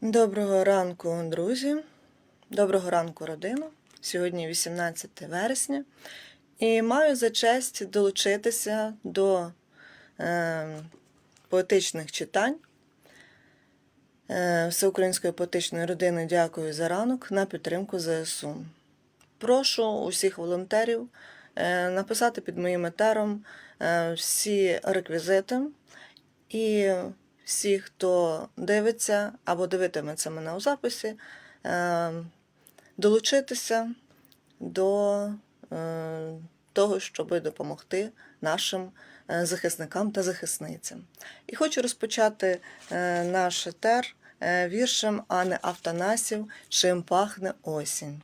Доброго ранку, друзі. Доброго ранку, родина. Сьогодні 18 вересня. І маю за честь долучитися до е, поетичних читань. Е, Всеукраїнської поетичної родини дякую за ранок на підтримку ЗСУ. Прошу усіх волонтерів е, написати під моїм етером е, всі реквізити і всі, хто дивиться або дивитиметься мене у записі, е, долучитися до е, того, щоб допомогти нашим е, захисникам та захисницям. І хочу розпочати наш етер е, віршем Ани Автанасів Чим пахне осінь.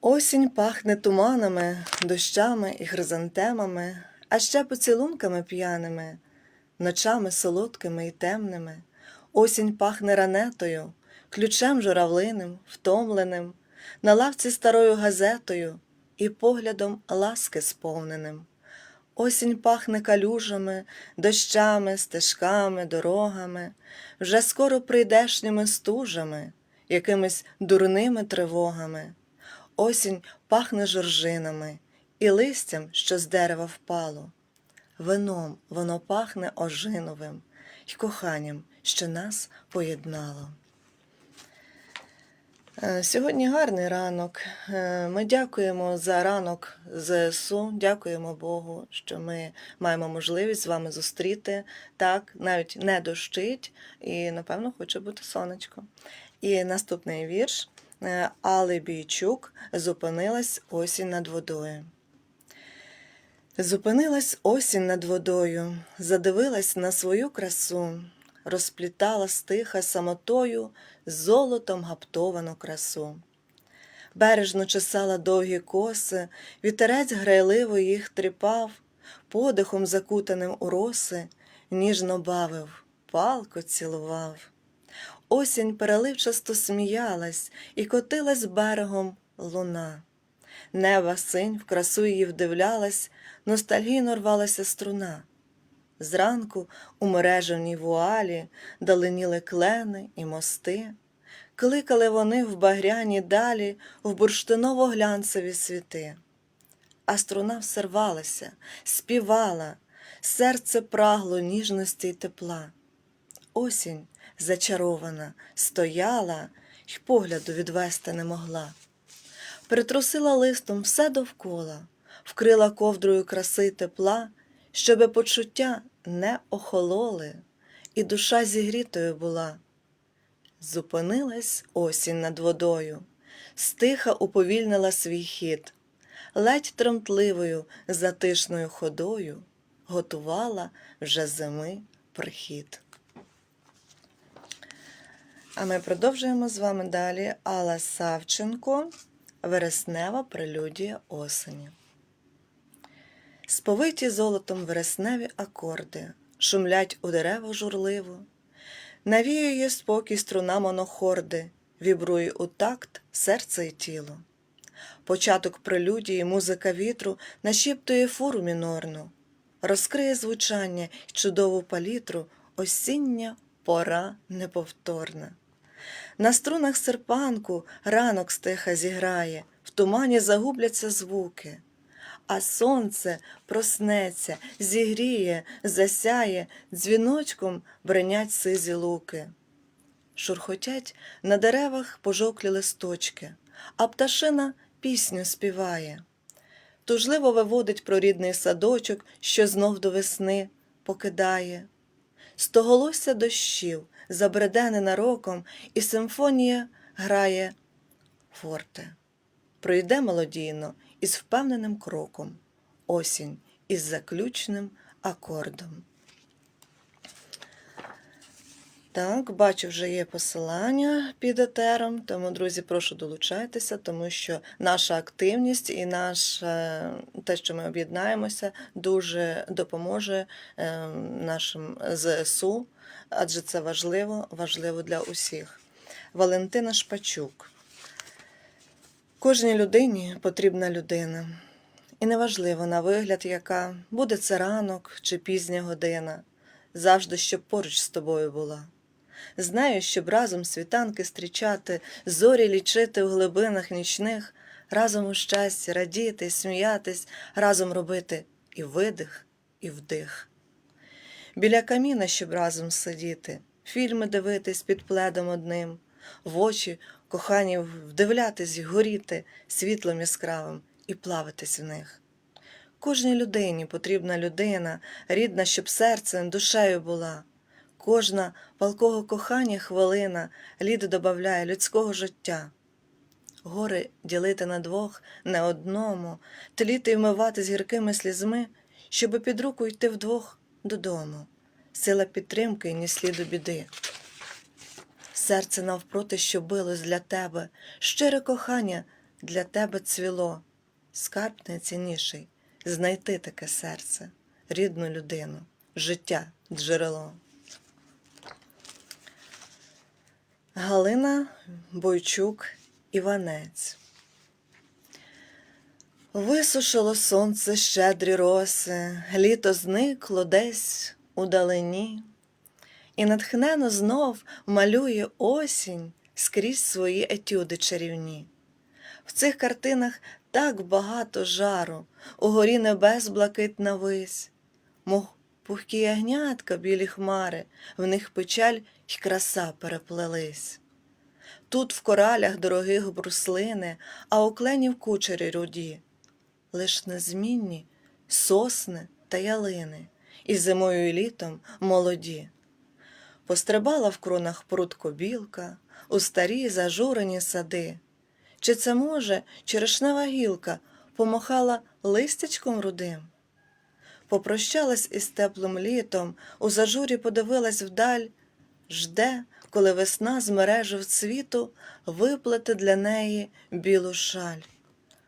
Осінь пахне туманами, дощами і хризантемами, а ще поцілунками п'яними, ночами солодкими і темними. Осінь пахне ранетою, ключем журавлиним, втомленим, на лавці старою газетою і поглядом ласки сповненим. Осінь пахне калюжами, дощами, стежками, дорогами, вже скоро прийдешніми стужами, якимись дурними тривогами. Осінь пахне жоржинами і листям, що з дерева впало. Вином воно пахне ожиновим і коханням, що нас поєднало. Е, Сьогодні гарний ранок. Е, Ми дякуємо за ранок ЗСУ, дякуємо Богу, що ми маємо можливість з вами зустріти. Так, навіть не дощить, і, напевно, хоче бути сонечко. І наступний вірш е, Али Бійчук зупинилась осінь над водою. Зупинилась осінь над водою, задивилась на свою красу, розплітала стиха самотою золотом гаптовану красу. Бережно чесала довгі коси, вітерець грайливо їх тріпав, подихом закутаним у роси, ніжно бавив, палко цілував. Осінь переливчасто сміялась і котилась берегом луна. Нева синь в красу її вдивлялась, ностальгійно рвалася струна. Зранку у мережевній вуалі далиніли клени і мости, кликали вони в багряні далі в бурштиново-глянцеві світи. А струна все рвалася, співала, серце прагло ніжності й тепла. Осінь зачарована, стояла й погляду відвести не могла. Притрусила листом все довкола, вкрила ковдрою краси тепла, щоби почуття не охололи, і душа зігрітою була. Зупинилась осінь над водою, стиха уповільнила свій хід, ледь тремтливою затишною ходою готувала вже зими прихід. А ми продовжуємо з вами далі Алла Савченко, Вереснева прелюдія осені. Сповиті золотом вересневі акорди, шумлять у деревах журливо, навіює спокій струна монохорди, вібрує у такт серце й тіло. Початок прелюдії, музика вітру нашіптує фуру мінорну, розкриє звучання й чудову палітру, осіння пора неповторна. На струнах серпанку ранок стиха зіграє, в тумані загубляться звуки, а сонце проснеться, зігріє, засяє, дзвіночком бренять сизі луки. Шурхотять на деревах пожовклі листочки, а пташина пісню співає. Тужливо виводить про рідний садочок, що знов до весни покидає. Стоголосся дощів, забреде ненароком, і симфонія грає форте. Пройде мелодійно із впевненим кроком, осінь із заключним акордом. Так, бачу, вже є посилання під етером, тому, друзі, прошу долучайтеся, тому що наша активність і наше, те, що ми об'єднаємося, дуже допоможе е, нашим ЗСУ, адже це важливо, важливо для усіх. Валентина Шпачук. Кожній людині потрібна людина. І неважливо на вигляд, яка буде це ранок чи пізня година, завжди щоб поруч з тобою була. З нею, щоб разом світанки стрічати, зорі лічити в глибинах нічних, разом у щасті радіти, сміятись, разом робити і видих, і вдих. Біля каміна, щоб разом сидіти, фільми дивитись під пледом одним, в очі кохані вдивлятись, горіти світлом яскравим і плавитись в них. Кожній людині потрібна людина, рідна, щоб серцем, душею була. Кожна палкого кохання хвилина лід добавляє людського життя. Гори ділити на двох, не одному, тліти й вмивати з гіркими слізьми, щоби під руку йти вдвох додому. Сила підтримки ні сліду біди. Серце навпроти, що билось для тебе, щире кохання для тебе цвіло. Скарб найцінніший знайти таке серце, рідну людину, життя, джерело. Галина Бойчук Іванець. Висушило сонце щедрі роси, літо зникло десь у далині, і натхнено знов малює осінь скрізь свої етюди чарівні. В цих картинах так багато жару, угорі небес блакитна вись, мов пухкі ягнятка білі хмари, в них печаль й краса переплелись. Тут в коралях дорогих бруслини, а у кленів кучері руді, лиш незмінні сосни та ялини, і зимою і літом молоді. Пострибала в кронах прутко білка, у старі зажурені сади. Чи це може черешнева гілка помахала листячком рудим? Попрощалась із теплим літом, у зажурі подивилась вдаль, жде, коли весна з мережив цвіту виплете для неї білу шаль.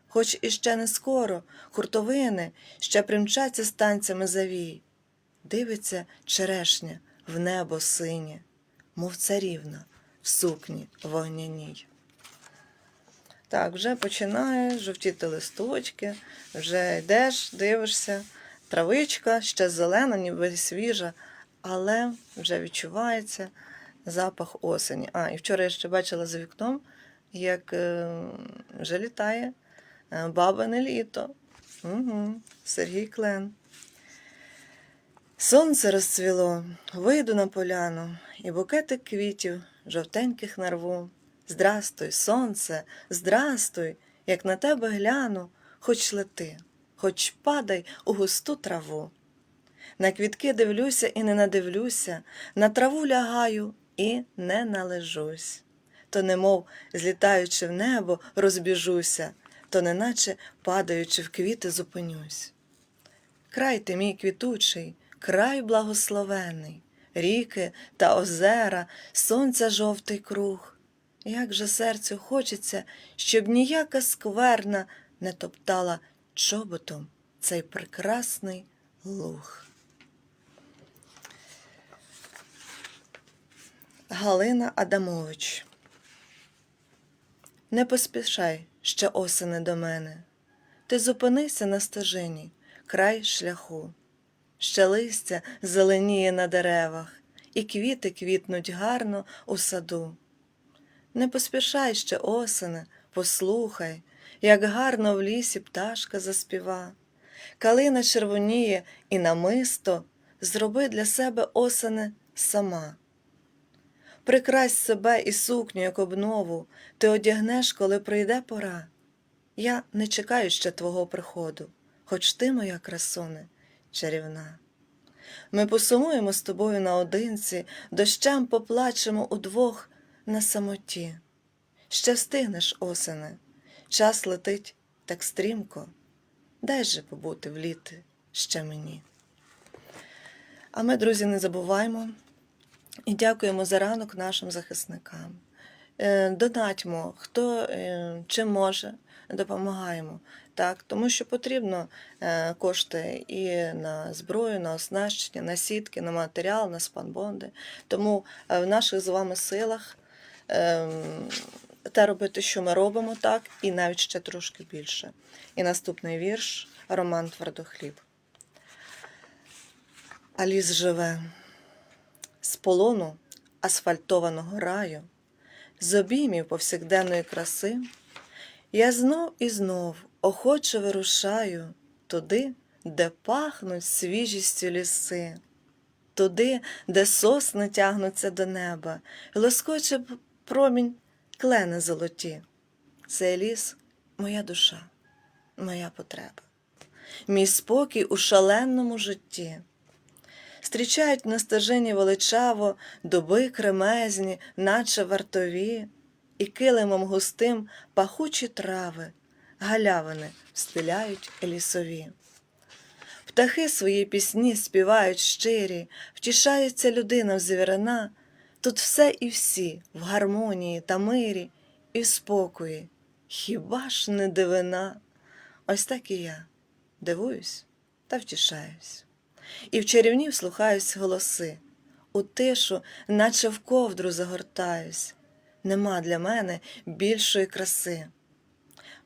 Хоч іще не скоро, хуртовини ще примчаться станцями завій. Дивиться черешня в небо синє, мов царівна в сукні вогняній. Так, вже починає жовтіти листочки, вже йдеш, дивишся, травичка ще зелена, ніби свіжа, але вже відчувається запах осені. А, і вчора я ще бачила за вікном, як е, вже літає е, бабине літо. Угу, Сергій Клен. Сонце розцвіло, вийду на поляну, і букетик квітів жовтеньких нарву. Здрастуй, сонце, здрастуй, як на тебе гляну, хоч лети, хоч падай у густу траву. На квітки дивлюся і не надивлюся, на траву лягаю і не належусь. То немов, злітаючи в небо, розбіжуся, то неначе падаючи в квіти, зупинюсь. Край ти мій квітучий, край благословений, ріки та озера, сонця жовтий круг. Як же серцю хочеться, щоб ніяка скверна не топтала чоботом цей прекрасний луг. Галина Адамович Не поспішай ще осени до мене. Ти зупинися на стежині, край шляху. Ще листя зеленіє на деревах, і квіти квітнуть гарно у саду. Не поспішай ще осене, послухай, як гарно в лісі пташка заспіва. Калина червоніє і намисто зроби для себе осене сама. Прикрась себе і сукню, як обнову, ти одягнеш, коли прийде пора. Я не чекаю ще твого приходу, хоч ти, моя красуне, чарівна. Ми посумуємо з тобою наодинці, дощем поплачемо удвох на самоті. Ще встигнеш, осене, час летить так стрімко, дай же побути в літи ще мені. А ми, друзі, не забуваємо і дякуємо за ранок нашим захисникам. Е, Донатьмо, хто е, чим може, допомагаємо. Так, тому що потрібно е, кошти і на зброю, на оснащення, на сітки, на матеріал, на спанбонди. Тому в наших з вами силах ем, те робити, що ми робимо, так, і навіть ще трошки більше. І наступний вірш Роман Твердохліб. А ліс живе, з полону асфальтованого раю, з обіймів повсякденної краси, я знов і знов охоче вирушаю туди, де пахнуть свіжістю ліси, туди, де сосни тягнуться до неба, і лоскоче промінь клени золоті. Цей ліс моя душа, моя потреба, мій спокій у шаленому житті. Зустрічають на стежині величаво дуби кремезні, наче вартові, і килимом густим пахучі трави, галявини встиляють лісові. Птахи свої пісні співають щирі, втішається людина звірина, тут все і всі в гармонії та мирі і спокої. Хіба ж не дивина? Ось так і я дивуюсь та втішаюсь. І в чарівнів слухаюсь голоси, у тишу, наче в ковдру загортаюсь. Нема для мене більшої краси.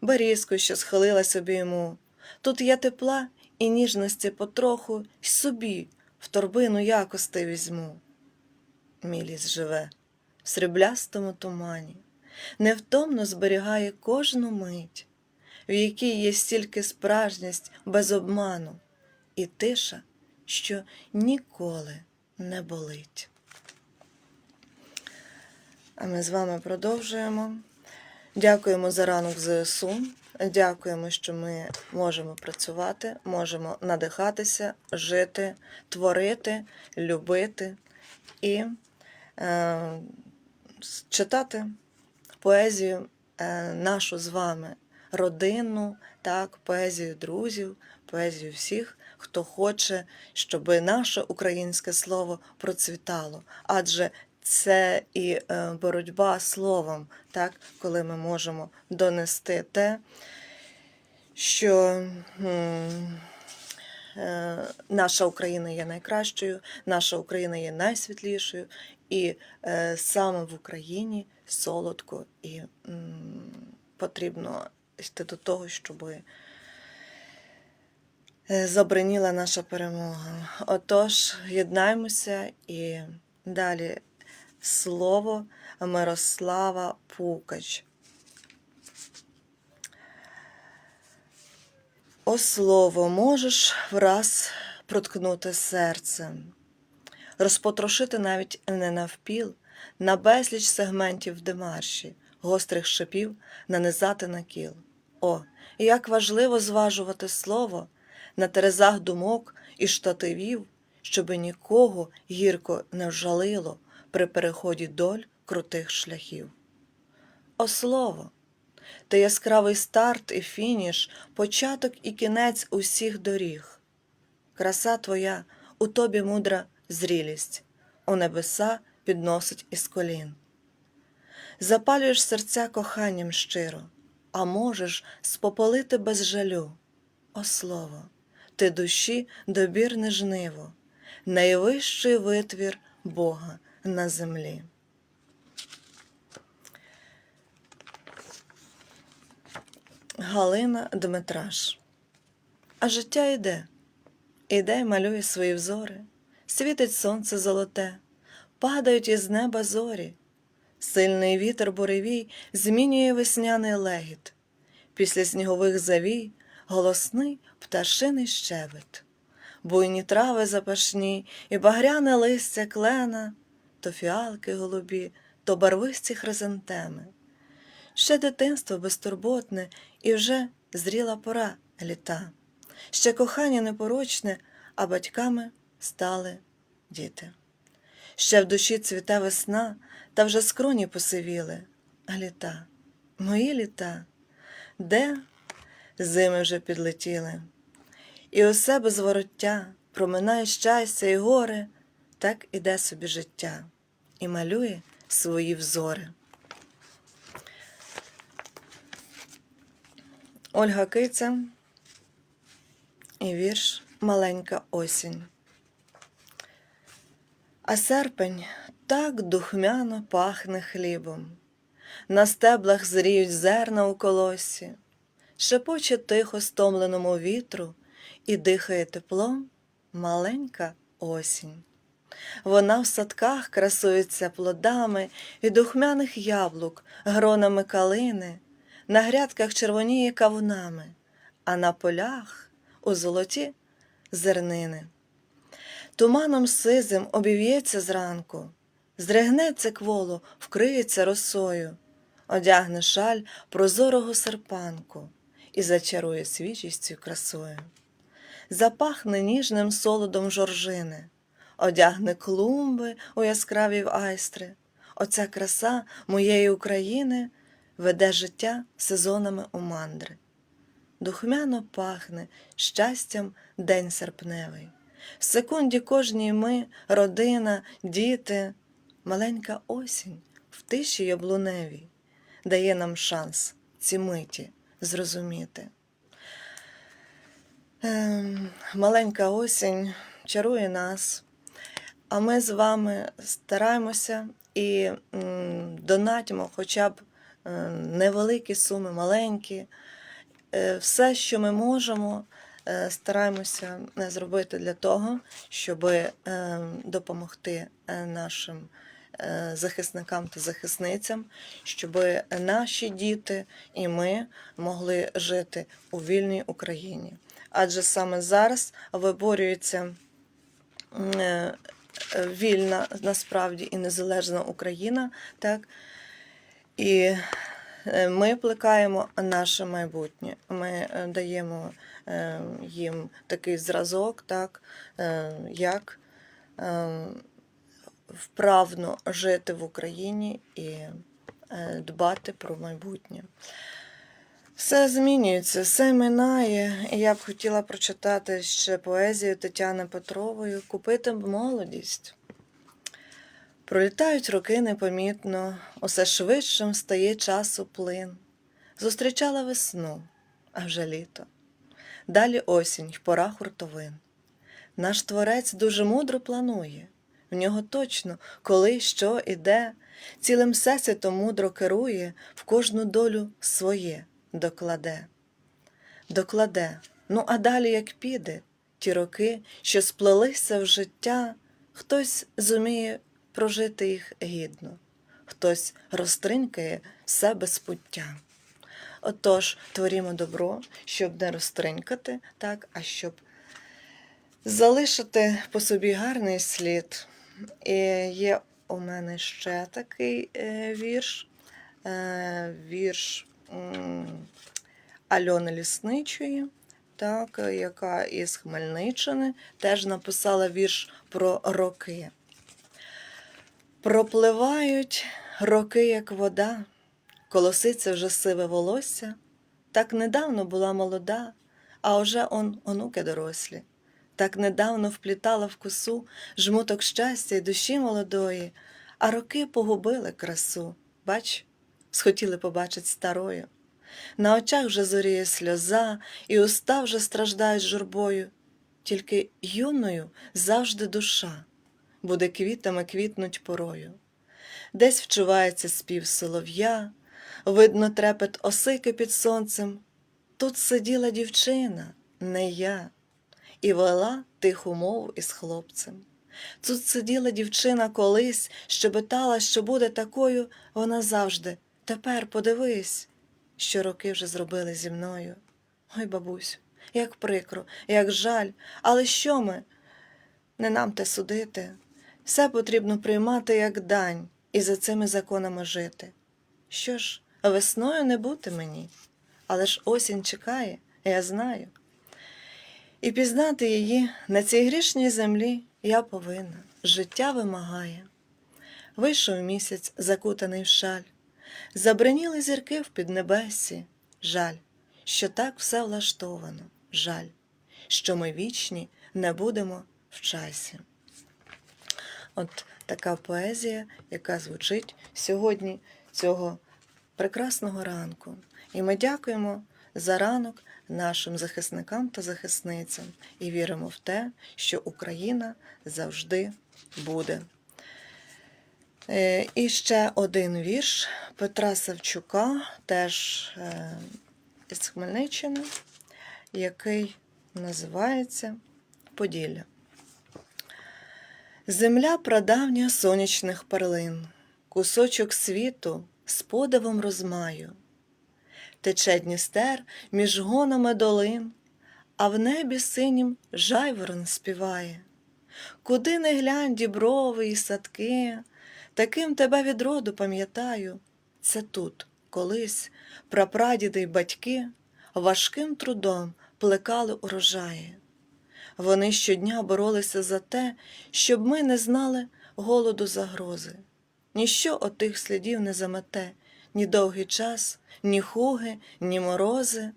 Берізку, що схилилась обійму, тут я тепла і ніжності потроху й собі в торбину якости візьму. Мій ліс живе в сріблястому тумані, невтомно зберігає кожну мить, в якій є стільки справжність без обману, і тиша, що ніколи не болить. А ми з вами продовжуємо. Дякуємо за ранок ЗСУ. Дякуємо, що ми можемо працювати, можемо надихатися, жити, творити, любити і читати поезію е, нашу з вами, родинну, так, поезію друзів, поезію всіх, хто хоче, щоб наше українське слово процвітало. Адже це і е, боротьба словом, так, коли ми можемо донести те, що е, наша Україна є найкращою, наша Україна є найсвітлішою, і е, саме в Україні солодко і м, потрібно йти до того, щоби е, забриніла наша перемога. Отож, єднаймося і далі слово Мирослава Пукач. О слово, можеш враз проткнути серцем, розпотрошити навіть не навпіл, на безліч сегментів демарші, гострих шипів нанизати на кіл. О, як важливо зважувати слово на терезах думок і штативів, щоби нікого гірко не вжалило при переході доль крутих шляхів. О слово! Ти яскравий старт і фініш, початок і кінець усіх доріг. Краса твоя у тобі мудра зрілість, у небеса підносить із колін. Запалюєш серця коханням щиро, а можеш спопалити без жалю. О слово, ти душі добірне жниво, найвищий витвір Бога на землі. Галина Дмитраш. А життя йде, іде малює свої взори, світить сонце золоте, падають із неба зорі, сильний вітер буревій змінює весняний легіт, після снігових завій голосний пташиний щебет, буйні трави запашні і багряне листя клена, то фіалки голубі, то барвисті хризантеми. Ще дитинство безтурботне і вже зріла пора літа. Ще кохання непорочне, а батьками стали діти. Ще в душі цвіте весна, та вже скроні посивіли. А літа, мої літа, де зими вже підлетіли. І усе без вороття проминає щастя і горе, так іде собі життя і малює свої взори. Ольга Киця і вірш Маленька осінь. А серпень так духмяно пахне хлібом. На стеблах зріють зерна у колосі, шепоче тихо стомленому вітру і дихає теплом маленька осінь. Вона в садках красується плодами і духмяних яблук, гронами калини, на грядках червоніє кавунами, а на полях у золоті зернини. Туманом сизим обів'ється зранку, здригнеться кволо, вкриється росою, одягне шаль прозорого серпанку і зачарує свіжістю красою. Запахне ніжним солодом жоржини, одягне клумби у яскраві айстри. Оця краса моєї України веде життя сезонами у мандри. Духмяно пахне щастям день серпневий. В секунді кожній ми, родина, діти, маленька осінь в тиші яблуневій дає нам шанс ці миті зрозуміти. Ем, маленька осінь чарує нас, а ми з вами стараємося і м, донатимо хоча б е, невеликі суми, маленькі. Е, Все, що ми можемо, стараємося е, зробити для того, щоб е, допомогти е, нашим е, захисникам та захисницям, щоб наші діти і ми могли жити у вільній Україні. Адже саме зараз виборюється е, е, вільна насправді і незалежна Україна, так? І е, ми плекаємо наше майбутнє. Ми е, даємо е, їм такий зразок, так, е, як е, вправно жити в Україні і е, дбати про майбутнє. Все змінюється, все минає, і я б хотіла прочитати ще поезію Тетяни Петрової Купити б молодість. Пролітають роки непомітно, усе швидшим стає часу плин. Зустрічала весну, а вже літо. Далі осінь, пора хуртовин. Наш творець дуже мудро планує, в нього точно, коли, що і де, цілим всесвітом мудро керує, в кожну долю своє докладе. Докладе, ну а далі як піде, ті роки, що сплелися в життя, хтось зуміє прожити їх гідно, хтось розтринькає все без пуття. Отож, творімо добро, щоб не розтринькати, так, а щоб залишити по собі гарний слід. І є у мене ще такий е, вірш, е, вірш Альони Лісничої, так, яка із Хмельниччини теж написала вірш про роки. Пропливають роки, як вода, колоситься вже сиве волосся. Так недавно була молода, а вже он онуки дорослі. Так недавно вплітала в косу жмуток щастя й душі молодої, а роки погубили красу. Бач, схотіли побачить старою. На очах вже зоріє сльоза, і уста вже страждають журбою. Тільки юною завжди душа буде квітами квітнуть порою. Десь вчувається спів солов'я, видно трепет осики під сонцем. Тут сиділа дівчина, не я, і вела тиху мову із хлопцем. Тут сиділа дівчина колись, щебетала, що буде такою, вона завжди. Тепер подивись, що роки вже зробили зі мною. Ой, бабусю, як прикро, як жаль, але що ми? Не нам те судити. Все потрібно приймати як дань і за цими законами жити. Що ж, весною не бути мені, але ж осінь чекає, я знаю. І пізнати її на цій грішній землі я повинна, життя вимагає. Вийшов місяць, закутаний в шаль, забриніли зірки в піднебесі. Жаль, що так все влаштовано, жаль, що ми вічні не будемо в часі. От така поезія, яка звучить сьогодні цього прекрасного ранку. І ми дякуємо за ранок нашим захисникам та захисницям і віримо в те, що Україна завжди буде. Е, І ще один вірш Петра Савчука, теж е, із Хмельниччини, який називається Поділля. Земля прадавня сонячних перлин, кусочок світу з подивом розмаю. Тече Дністер між гонами долин, а в небі синім жайворон співає. Куди не глянь діброви і садки, таким тебе від роду пам'ятаю. Це тут, колись, прапрадіди й батьки важким трудом плекали урожаї. Вони щодня боролися за те, щоб ми не знали голоду загрози. Ніщо отих слідів не замете, ні довгий час, ні хуги, ні морози.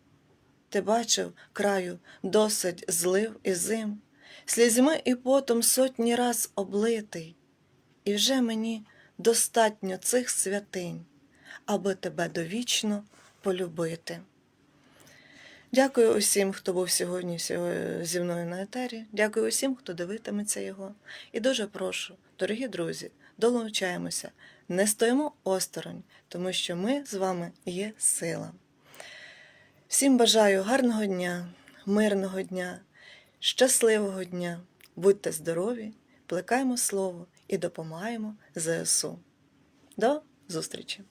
Ти бачив краю досить злив і зим, слізьми і потом сотні раз облитий, і вже мені достатньо цих святинь, аби тебе довічно полюбити. Дякую усім, хто був сьогодні зі мною на етері. Дякую усім, хто дивитиметься його. І дуже прошу, дорогі друзі, долучаємося, не стоїмо осторонь, тому що ми з вами є сила. Всім бажаю гарного дня, мирного дня, щасливого дня. Будьте здорові, плекаємо слово і допомагаємо ЗСУ. До зустрічі!